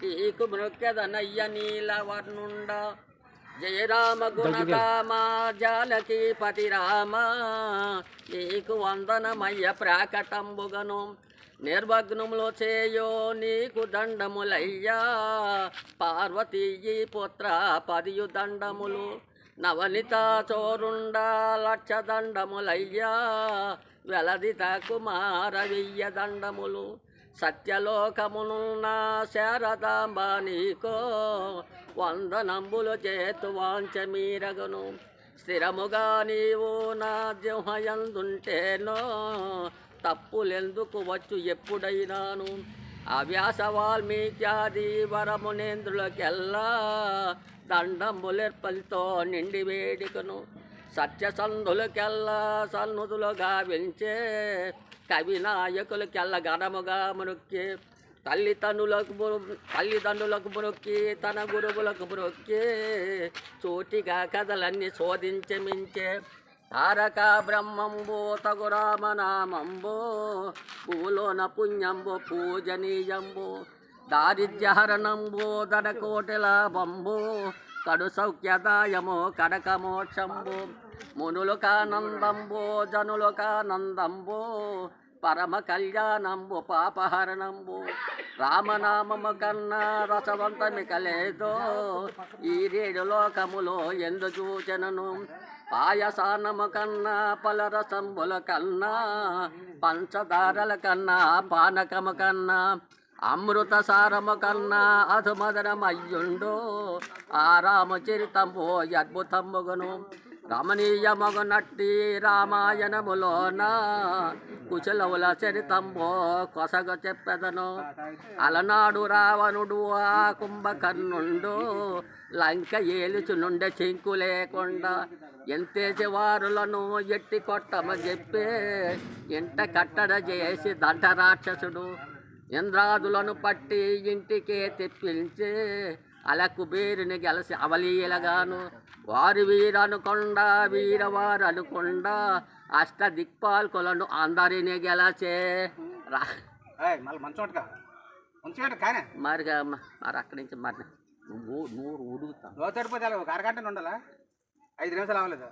కీకు మృక్యదనయ్య నీల వర్ణుండ జయరామ గుణకామ జానకి పతి రామ. నీకు వందనమయ్య ప్రాకటంబుగను. నిర్వగ్నములు చేయో నీకు దండములయ్యా. పార్వతీ పుత్ర పదియు దండములు. నవనిత చోరుండ లక్ష దండములయ్యా. వెలదిత కుమార వెయ్య దండములు. సత్యలోకమునున్న శారదాంబ నీకో వందనంబులు చేతు వాంచ మీరగును స్థిరముగా నీవు నా జిహయందుంటేనో తప్పులెందుకు వచ్చు ఎప్పుడైనాను? అవ్యాస వాల్మీక్యాది వరమునేంద్రులకెల్లా దండంబులెర్పలితో నిండి వేడుకను సత్యసంధులకెల్లా సన్నుదులుగా వించే కవి నాయకులకెల్ల గడముగా మునొక్కి తల్లిదండ్రులకు తల్లిదండ్రులకు మునొక్కి తన గురువులకు మునొక్కి చోటిగా కథలన్నీ శోధించి మించే తారక బ్రహ్మంబో తగు పూలోన భూలోన పుణ్యంబో పూజనీయంబో దారిద్ర్యహరణంబో దడకోటి లాభంబో కడు సౌఖ్యదాయమో కడక మోక్షంబో మునులకానందంబో జనులకానందంబో పరమ కళ్యాణంబు పాపహరణంబు. రామనామము కన్నా రసవంతమికలేదో ఈ రేడు లోకములో ఎందు చూచనను. పాయసానము కన్నా పలరసంబుల కన్నా పంచదారల కన్నా పానకము కన్నా అమృత సారము కన్నా అధుమదనమయ్యుండు. ఆ రామచరితంబు అద్భుతముగును. రమణీయమగునట్టి రామాయణములోన కుశలవుల చరితంబో కొసగ చెప్పెదను. అలనాడు రావణుడు ఆ కుంభకర్ణుండు లంక ఏలుచునుండె చెంకు లేకుండా ఎంతేసి వారులను ఎట్టి కొట్టమ చెప్పే ఇంట కట్టడ చేసి దంట రాక్షసుడు ఇంద్రాదులను పట్టి ఇంటికే తెప్పించి అలా కుబేరుని గెలసి అవలీలగాను. వారి వీరనుకొండ వీరవారు అనుకొండ అష్ట దిక్పాల్కొలను అందరిని గెలచే. రా. ఏయ్, మళ్ళీ మంచోటగా మంచిగా కానీ? మరిగా మ- మరి అక్కడి నుంచి మరి నూరు సరిపోతే అరగంట ఉండాలా ఐదు నిమిషాలు అవ్వలేదు.